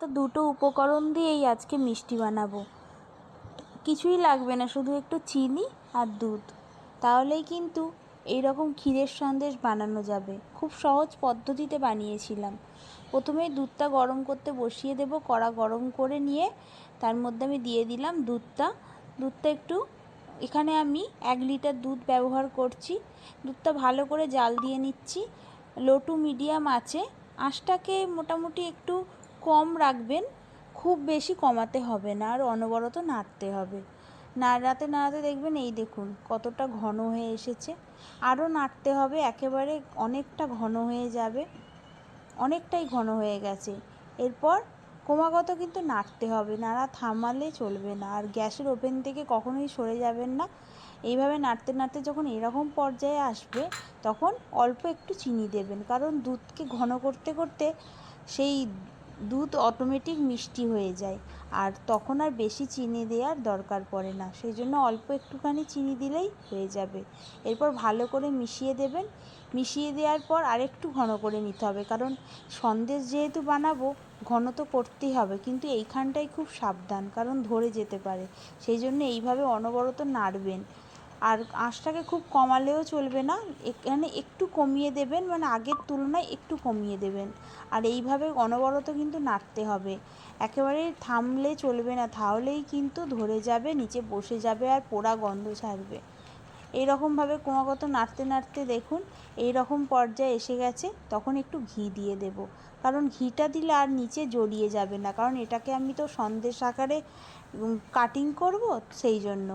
তো দুটো উপকরণ দিয়েই আজকে মিষ্টি বানাবো। কিছুই লাগবে না, শুধু একটু চিনি আর দুধ। তাহলেই কিন্তু এই রকম ক্ষীরের সন্দেশ বানানো যাবে। খুব সহজ পদ্ধতিতে বানিয়েছিলাম। প্রথমেই দুধটা গরম করতে বসিয়ে দেব, কড়া গরম করে নিয়ে তার মধ্যে আমি দিয়ে দিলাম দুধটা। দুধটা একটু, এখানে আমি এক লিটার দুধ ব্যবহার করছি। দুধটা ভালো করে জাল দিয়ে নিচ্ছি। লো টু মিডিয়াম আছে। আঁচটাকে মোটামুটি একটু কম রাখবেন, খুব বেশি কমাতে হবে না, আর অনবরত নাড়তে হবে। নাড়াতে নাড়াতে দেখবেন এই দেখুন কতটা ঘন হয়ে এসেছে। আরও নাড়তে হবে, একেবারে অনেকটা ঘন হয়ে যাবে, অনেকটাই ঘন হয়ে গেছে। এরপর ক্রমাগত কিন্তু নাড়তে হবে, নাড়া থামালে চলবে না, আর গ্যাসের ওভেন থেকে কখনোই সরে যাবেন না। এইভাবে নাড়তে নাড়তে যখন এরকম পর্যায়ে আসবে, তখন অল্প একটু চিনি দেবেন, কারণ দুধকে ঘন করতে করতে সেই দুধ অটোমেটিক মিষ্টি হয়ে যায়। আর তখন আর বেশি চিনি দেওয়ার দরকার পড়ে না। সেই জন্য অল্প একটুখানি চিনি দিলেই হয়ে যাবে। এরপর ভালো করে মিশিয়ে দেবেন। মিশিয়ে দেওয়ার পর আরেকটু ঘন করে নিতে হবে। কারণ সন্দেশ যেহেতু বানাবো, ঘন তো করতেই হবে। কিন্তু এইখানটাই খুব সাবধান, কারণ ধরে যেতে পারে। সেই জন্য এইভাবে অনবরত নাড়বেন। আর আঁচটাকে খুব কমালেও চলবে না। এখানে একটু কমিয়ে দেবেন মানে আগের তুলনায় একটু কমিয়ে দেবেন। আর এইভাবে অনবরত কিন্তু নাড়তে হবে। একেবারে থামলে চলবে না তাহলেই কিন্তু ধরে যাবে, নিচে বসে যাবে আর পোড়া গন্ধ ছাড়বে। এইরকমভাবে ক্রমাগত নাড়তে নাড়তে দেখুন এই রকম পর্যায়ে এসে গেছে, তখন একটু ঘি দিয়ে দেব। কারণ ঘিটা দিলে আর নিচে জড়িয়ে যাবে না, কারণ এটাকে আমি তো সন্দেশ আকারে কাটিং করব সেই জন্য।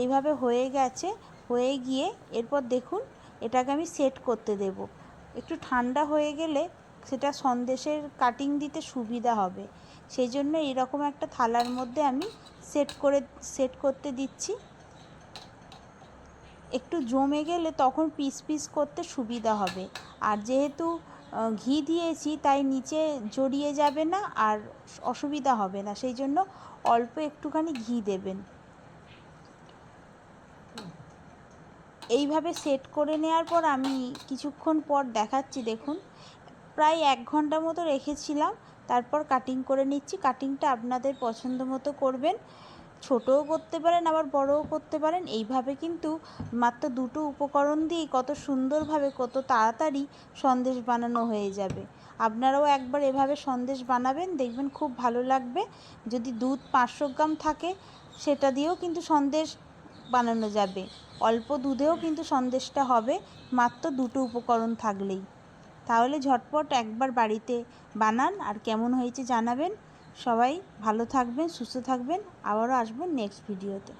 এইভাবে হয়ে গেছে, হয়ে গিয়ে এরপর দেখুন, এটাকে আমি সেট করতে দেব। একটু ঠান্ডা হয়ে গেলে সেটা সন্দেশের কাটিং দিতে সুবিধা হবে। সেই জন্য এরকম একটা থালার মধ্যে আমি সেট করে সেট করতে দিচ্ছি। একটু জমে গেলে তখন পিস পিস করতে সুবিধা হবে। আর যেহেতু ঘি দিয়েছি তাই নিচে জড়িয়ে যাবে না আর অসুবিধা হবে না। সেই জন্য অল্প একটুখানি ঘি দেবেন। এইভাবে সেট করে নেওয়ার পর আমি কিছুক্ষণ পর দেখাচ্ছি, দেখুন। প্রায় এক ঘণ্টা মতো রেখেছিলাম। তারপর কাটিং করে নিচ্ছি। কাটিংটা আপনাদের পছন্দ মতো করবেন। ছোটও করতে পারেন, আবার বড়ও করতে পারেন। এইভাবে কিন্তু মাত্র দুটো উপকরণ দিয়েই কত সুন্দরভাবে, কত তাড়াতাড়ি সন্দেশ বানানো হয়ে যাবে। আপনারাও একবার এভাবে সন্দেশ বানাবেন, দেখবেন খুব ভালো লাগবে। যদি দুধ পাঁচশো গ্রাম থাকে, সেটা দিয়েও কিন্তু সন্দেশ বানানো যাবে। অল্প দুধেও কিন্তু সন্দেশটা হবে, মাত্র দুটো উপকরণ থাকলেই। তাহলে ঝটপট একবার বাড়িতে বানান, আর কেমন হয়েছে জানাবেন। সবাই ভালো থাকবেন সুস্থ থাকবেন। আবারও আসবেন নেক্সট ভিডিওতে